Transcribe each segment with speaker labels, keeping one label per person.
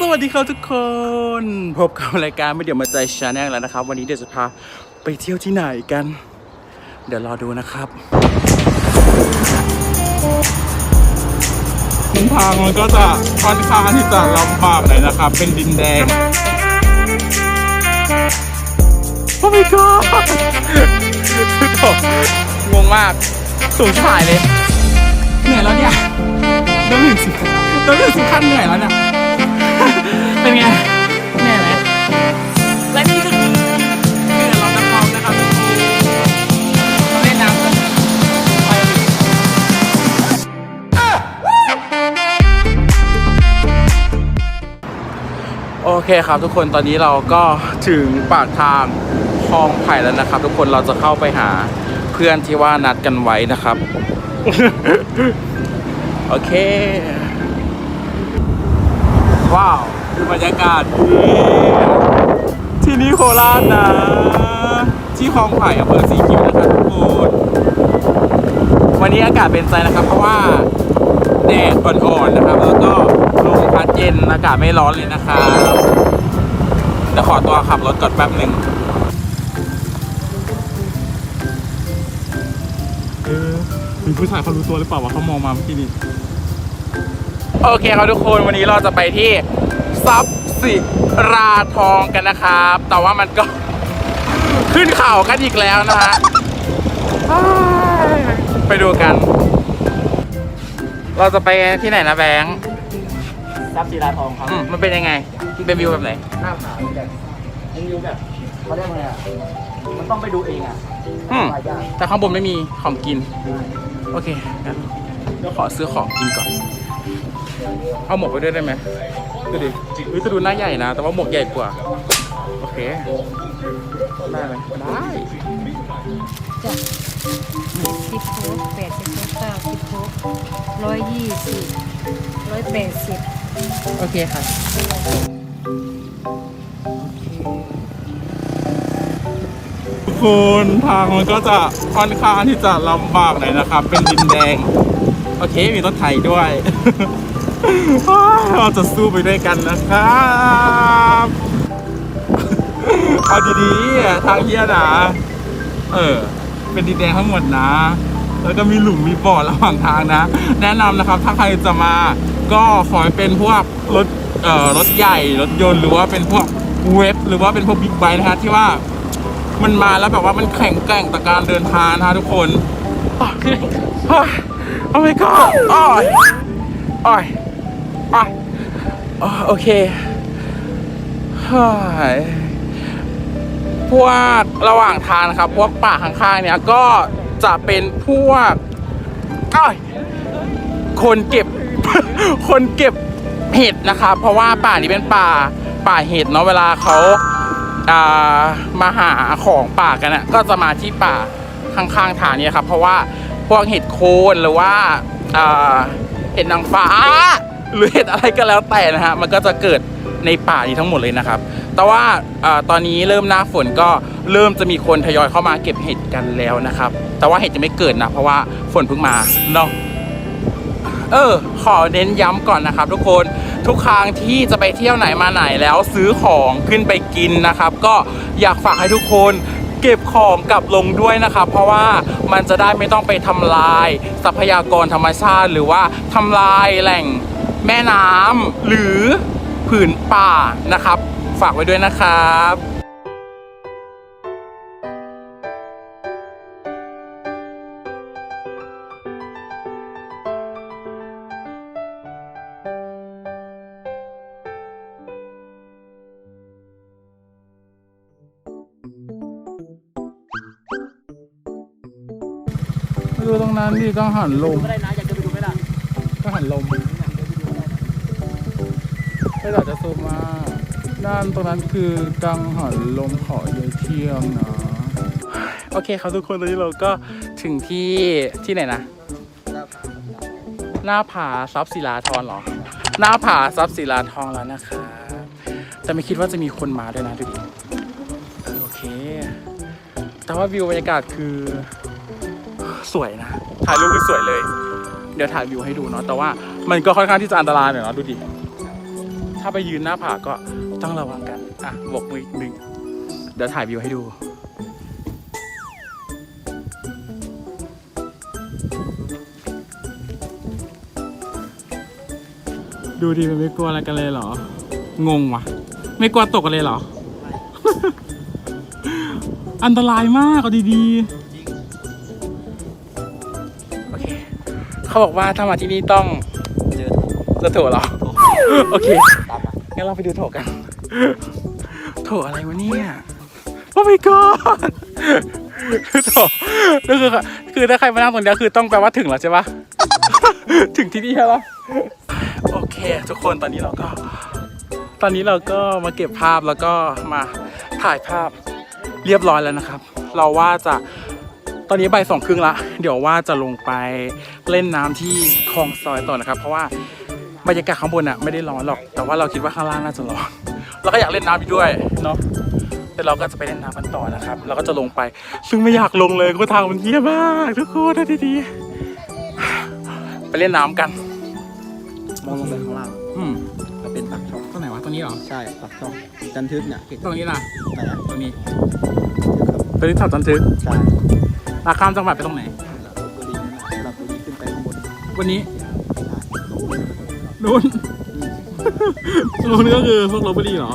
Speaker 1: สวัสดีครับทุกคน พบกับรายการไม่เดี๋ยวมาใจชาแนลแล้วนะครับ วันนี้เดี๋ยวจะพาไปเที่ยวที่ไหนกัน เดี๋ยวรอดูนะครับเส้นทางมันก็จะค่อนข้างที่จะลำบากหน่อยนะครับ เป็นดินแดงโอ้ my god งงมาก สูงชิบหายเลย เหนื่อยแล้วเนี่ยเริ่มถึงสิเริ่มถึงสิขั้นเหนื่อยแล้วเนี่ย เป็นไงเหนื่อยไหมและนี่คือเหนื่อยเราจะพร้อมนะครับทุกคนเล่นน้ำกันไปเลยโอเคครับทุกคนตอนนี้เราก็ถึงปากทางคลองไผ่แล้วนะครับ ทุกคนเราจะเข้าไปหาเพื่อนที่ว่านัดกันไว้นะครับ โอเค ว้าว ดูบรรยากาศที่นี่โคราชนะ ที่คลองไผ่อำเภอสีคิ้วนะครับทุกคนวันนี้อากาศเป็นใจนะครับ เพราะว่าแดดอ่อนๆนะครับ แล้วก็ลมพัดเย็นอากาศไม่ร้อนเลยนะครับเดี๋ยวขอตัวขับรถก่อนแป๊บหนึ่งเออมีผู้ชายเขารู้ตัวหรือเปล่าว่าเขามองมาเมื่อกี้นี้โอเคครับทุกคนวันนี้เราจะไปที่ ซับสิราทองกันนะครับ แต่ว่ามันก็ขึ้นเขากันอีกแล้วนะฮะอ้ายไปดูกัน เราจะไปที่ไหนนะแบงค์
Speaker 2: ทรัพย์ศิลาทองครับ
Speaker 1: อืมมันเป็นยังไงมันเป็นวิวแบบไหน
Speaker 2: หน้าผาแบบมันวิวแบบเขาเรียกว่าไงอะมันต้องไปดูเองอะ
Speaker 1: อืม
Speaker 2: หายาก
Speaker 1: แต่ข้างบนไม่มีของกิน โอเคงั้นเดี๋ยวขอซื้อของกินก่อน เอาหมวกไปด้วยได้ไหม ดูดิเฮ้ยจะดูหน้าใหญ่นะ แต่ว่าหมวกใหญ่กว่า โอเค ได้ไหมได้
Speaker 3: จ้ะสิบโค้กแปดสิบโค้กเก้าสิบโค้กร้อยยี่สิบร้อยแปดสิบ
Speaker 1: โอเคค่ะทุกคนทางมันก็จะค่อนข้างที่จะลำบากหน่อยนะครับ เป็นดินแดง โอเค มีรถไถด้วย เราจะสู้ไปด้วยกันนะครับเอาดีๆทางเฮียนะเออ เป็นดินแดงทั้งหมดนะ แล้วก็มีหลุมมีบ่อระหว่างทางนะ แนะนำนะครับถ้าใครจะมาก็ขอให้เป็นพวกรถเอ่อรถใหญ่รถยนต์หรือว่าเป็นพวกเว็บหรือว่าเป็นพวกบิ๊กไบค์นะฮะที่ว่ามันมาแล้วแบบว่ามันแข็งแกร่งต่อการเดินทางนะทุกคนโอ้ยโอ้ my god โอ้ยโอ้ยโอ้ย อ๋อโอเคพวกระหว่างทางนะครับ พวกป่าข้างๆเนี่ยก็จะเป็นพวกอ้ายคนเก็บ คนเก็บเห็ดนะครับ เพราะว่าป่านี้เป็นป่าป่าเห็ดเนาะเวลาเขาอ่ามาหาของป่ากันนะก็จะมาที่ป่าข้างๆทางนี้ครับ เพราะว่าพวกเห็ดโคนหรือว่าอ่าเห็ดนางฟ้า หรือเห็ดอะไรก็แล้วแต่นะฮะมันก็จะเกิดในป่านี้ทั้งหมดเลยนะครับ แต่ว่าอาตอนนี้เริ่มหน้าฝนก็เริ่มจะมีคนทยอยเข้ามาเก็บเห็ดกันแล้วนะครับ แต่ว่าเห็ดจะไม่เกิดนะ เพราะว่าฝนเพิ่งมาเนาะเออ ขอเน้นย้ำก่อนนะครับทุกคนทุกครั้งที่จะไปเที่ยวไหนมาไหนแล้วซื้อของขึ้นไปกินนะครับ ก็อยากฝากให้ทุกคนเก็บของกลับลงด้วยนะครับ เพราะว่ามันจะได้ไม่ต้องไปทำลายทรัพยากรธรรมชาติ หรือว่าทำลายแหล่ง แม่น้ำหรือผืนป่านะครับ ฝากไว้ด้วยนะครับดูตรงนั้นดิต้องหันลม
Speaker 2: ไม่ได้นะอยากจะไปดูไหมล่ะ
Speaker 1: ต้องหันลม ไม่หลอจะซูมมาด้านตรงนั้นคือกังหันลมเขาเยายเที่ยงนะ โอเคครับทุกคนตอนนี้เราก็ถึงที่ที่ไหนนะ หน้าผาซับศิลาทรเหรอ หน้าผาซับศิลาทองแล้วนะครับแต่ไม่คิดว่าจะมีคนมาด้วยนะทุกคนโอเค แต่ว่าวิวบรรยากาศคือสวยนะ ถ่ายรูปคือสวยเลย เดี๋ยวถ่ายวิวให้ดูเนาะ แต่ว่ามันก็ค่อนข้างที่จะอันตรายหน่อยเนาะดูดิ ถ้าไปยืนหน้าผาก็ต้องระวังกันอะบวกมืออีกหนึ่งเดี๋ยวถ่ายวิวให้ดูดูดิมันไม่กลัวอะไรกันเลยเหรอ งงวะไม่กลัวตกกันเลยเหรอ อันตรายมากเอาดีๆ โอเค เขาบอกว่าถ้ามาที่นี่ต้อง
Speaker 2: เจอ
Speaker 1: จะโถเหรอ โอเค
Speaker 2: ตามมา
Speaker 1: งั้นเราไปดูโถกัน โถอะไรวะเนี่ย โอ้ my god โถก็คือคือถ้าใครมานั่งตรงเนี้ยคือต้องแปลว่าถึงแล้วใช่ปะถึงที่นี่แล้วโอเค ทุกคนตอนนี้เราก็ ตอนนี้เราก็มาเก็บภาพแล้วก็มาถ่ายภาพเรียบร้อยแล้วนะครับ เราว่าจะตอนนี้บ่ายสองครึ่งละ เดี๋ยวว่าจะลงไปเล่นน้ำที่คลองซอยต่อนะครับ เพราะว่า บรรยากาศข้างบนอะไม่ได้ร้อนหรอก แต่ว่าเราคิดว่าข้างล่างน่าจะร้อนเราก็อยากเล่นน้ำอีกด้วยเนาะแต่เราก็จะไปเล่นน้ำกันต่อนะครับ เราก็จะลงไป ซึ่งไม่อยากลงเลยเพราะทางมันเยี่ยมากทุกคนนะดีๆไปเล่นน้ำกัน
Speaker 2: มองลงไปข้างล่าง
Speaker 1: อืม
Speaker 2: มันเป็นปากช่อง
Speaker 1: ตรงไหนวะตรงนี้เหรอ
Speaker 2: ใช่ปากช่องจันทึกเนี่ยเห็น
Speaker 1: ตรงนี้ล่ะ
Speaker 2: ไหมอะ
Speaker 1: ตรงนี้
Speaker 2: ทึกครับ
Speaker 1: ตรงนี้ถอดจันทึก
Speaker 2: ใช่
Speaker 1: ราข้ามจังหวัดไปตรงไหน
Speaker 2: ลพบุรีนั่นน่ะลพบุรีขึ้นไปข้างบน
Speaker 1: วันนี้
Speaker 2: ใช่
Speaker 1: นู้นนู้นก็คือพวกลบบุรีเหรอ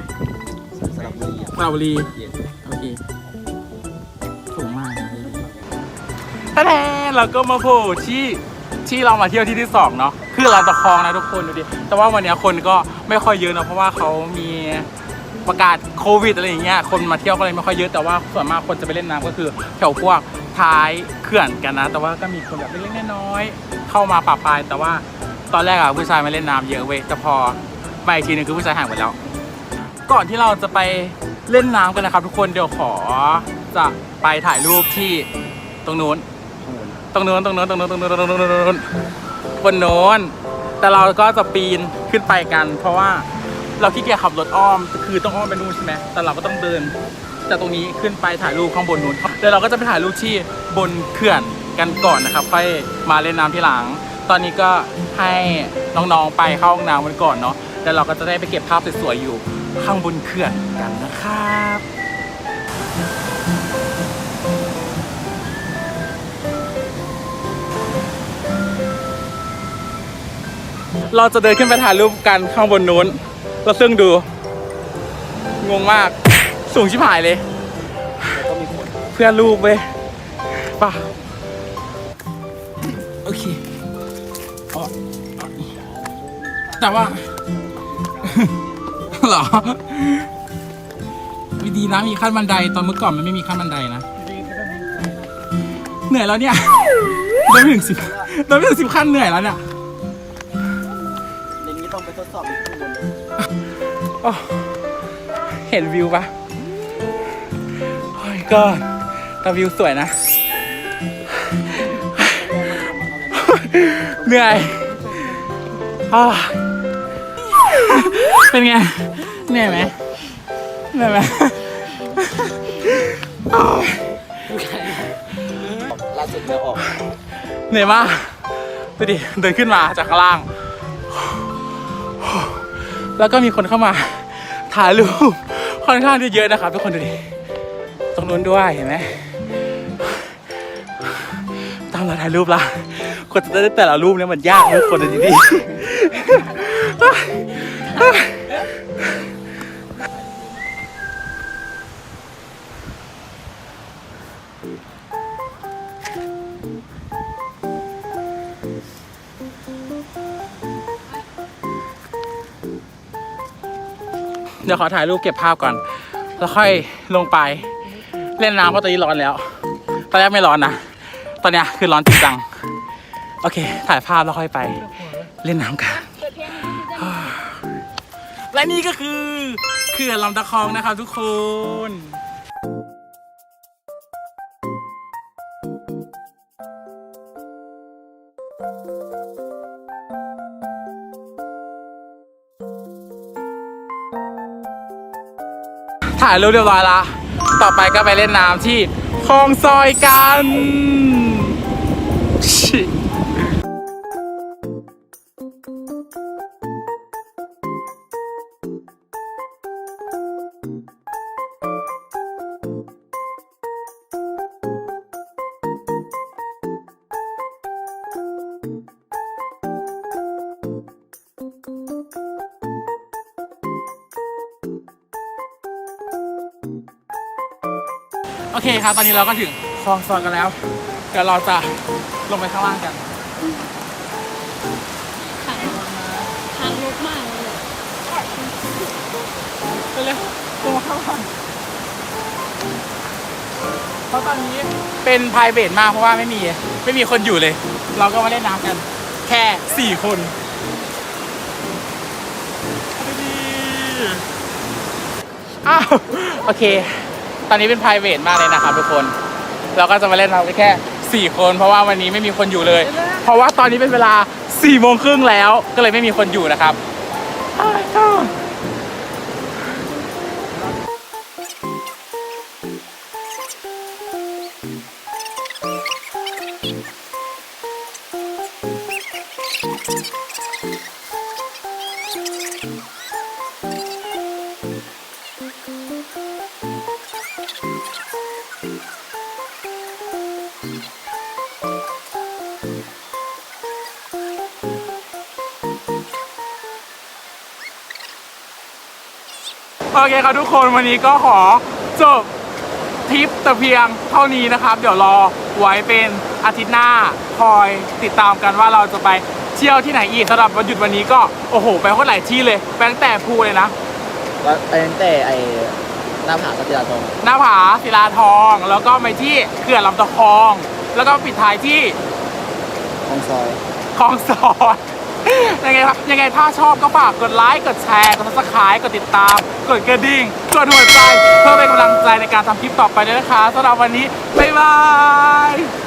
Speaker 2: สระบุรี
Speaker 1: สระบุรีโอเคสูงมากแท้เราก็มาโผล่ที่ที่เรามาเที่ยวที่ที่สองเนาะคือลานตะคองนะทุกคนดูดิแต่ว่าวันนี้คนก็ไม่ค่อยเยอะเนอะเพราะว่าเขามีประกาศโควิดอะไรอย่างเงี้ยคนมาเที่ยวก็เลยไม่ค่อยเยอะแต่ว่าส่วนมากคนจะไปเล่นน้ำก็คือแถวพวกท้ายเขื่อนกันนะ แต่ว่าก็มีคนแบบเล็กๆน้อยๆเข้ามาปะปายแต่ว่า ตอนแรกอะผู้ชายมาเล่นน้ำเยอะเว้ยแต่พอไปอีกทีนึงคือผู้ชายห่างหมดแล้ว ก่อนที่เราจะไปเล่นน้ำกันนะครับทุกคนเดี๋ยวขอจะไปถ่ายรูปที่ตรงนู้น ตรงนู้นตรงนู้นตรงนู้นตรงนู้นตรงนู้นตรงนู้นบนโน้น แต่เราก็จะปีนขึ้นไปกัน เพราะว่าเราขี้เกียจขับรถอ้อม คือต้องอ้อมไปนู่นใช่ไหมแต่เราก็ต้องเดินจากตรงนี้ขึ้นไปถ่ายรูปข้างบนนู้นเดี๋ยวเราก็จะไปถ่ายรูปที่บนเขื่อนกันก่อนนะครับ ค่อยมาเล่นน้ำที่หลัง ตอนนี้ก็ให้น้องๆไปเข้าห้องน้ำกันก่อนเนาะแล้วเราก็จะได้ไปเก็บภาพสวยๆอยู่ข้างบนเขื่อนกันนะครับเราจะเดินขึ้นไปถ่ายรูปกันข้างบนนู้น เราซึ่งดู งงมาก สูงชิบหายเลย
Speaker 2: ก็มีคน
Speaker 1: เพื่อนรูปเว้ยป่ะ แต่ว่า เหรอวิดีนะมีขั้นบันไดตอนเมื่อก่อนมันไม่มีขั้นบันไดนะ เหนื่อยแล้วเนี่ยเดินไม่ถึงสิบเดินไม่ถึงสิบขั้นเหนื่อยแล้วเนี่ย
Speaker 2: อย่างนี้ต้องไปทดสอบอีกข้างบนเลย
Speaker 1: โอ้เห็นวิวปะโอ้ยก็แต่วิวสวยนะ เหนื่อยอ้าว เป็นไงเหนื่อยไหมเหนื่อยไหมอ้าว
Speaker 2: ล่าสุดเรือออก
Speaker 1: เหนื่อยมากดูดิเดินขึ้นมาจากข้างล่าง แล้วก็มีคนเข้ามาถ่ายรูปค่อนข้างที่เยอะนะครับทุกคนดูดิตรงนู้นด้วยเห็นไหมตามเราถ่ายรูปละกว่าจะได้แต่ละรูปเนี่ยมันยากทุกคนดูดิ เดี๋ยวขอถ่ายรูปเก็บภาพก่อน แล้วค่อยลงไป เล่นน้ำเพราะตอนนี้ร้อนแล้ว ตอนแรกไม่ร้อนนะ ตอนเนี้ยคือร้อนจริงจัง โอเค ถ่ายภาพแล้วค่อยไป เล่นน้ำกัน และนี่ก็คือเขื่อนลำตะคองนะครับทุกคนถ่ายรูปเรียบร้อยละ ต่อไปก็ไปเล่นน้ำที่คลองซอยกัน โอเคครับ ตอนนี้เราก็ถึงคลองซอยกันแล้ว เดี๋ยวเราจะลงไปข้างล่างกัน
Speaker 3: ทางทางลุกมากเลย
Speaker 1: ไปเลยลงมาข้างล่างเพราะตอนนี้เป็น p r i v a t มากเพราะว่าไม่มีไม่มีคนอยู่เลย เราก็มาเล่นน้ำกัน แค่สี่คนเอาดีๆอ้าวโอเค ตอนนี้เป็น p r i v a t มากเลยนะครับทุกคน เราก็จะมาเล่นเราแค่ 4 คนเพราะว่าวันนี้ไม่มีคนอยู่เลย เพราะว่าตอนนี้เป็นเวลา4โมงครึ่งแล้วก็เลยไม่มีคนอยู่นะครับ โอเคครับทุกคนวันนี้ก็ขอจบทริปแต่เพียงเท่านี้นะครับ เดี๋ยวรอไว้เป็นอาทิตย์หน้าคอยติดตามกันว่าเราจะไปเที่ยวที่ไหนอีกสำหรับวันหยุดวันนี้ก็โอ้โห ไปโคตรหลายที่เลยไปตั้งแต่ภูเลยนะ
Speaker 2: แล้วไปตั้งแต่ไอ้หน้าผาสัจจาทอง
Speaker 1: หน้าผาศิลาทอง แล้วก็ไปที่เขื่อนลำตะคอง แล้วก็ปิดท้ายที่
Speaker 2: ของซอย
Speaker 1: คลองสอนยังไงครับยังไงถ้าชอบก็ฝากกดไลค์กดแชร์กดซับสไครต์กดติดตาม กดกระดิ่งกดหัวใจ เพื่อเป็นกำลังใจในการทำคลิปต่อไปด้วยนะคะสำหรับวันนี้ บ๊ายบาย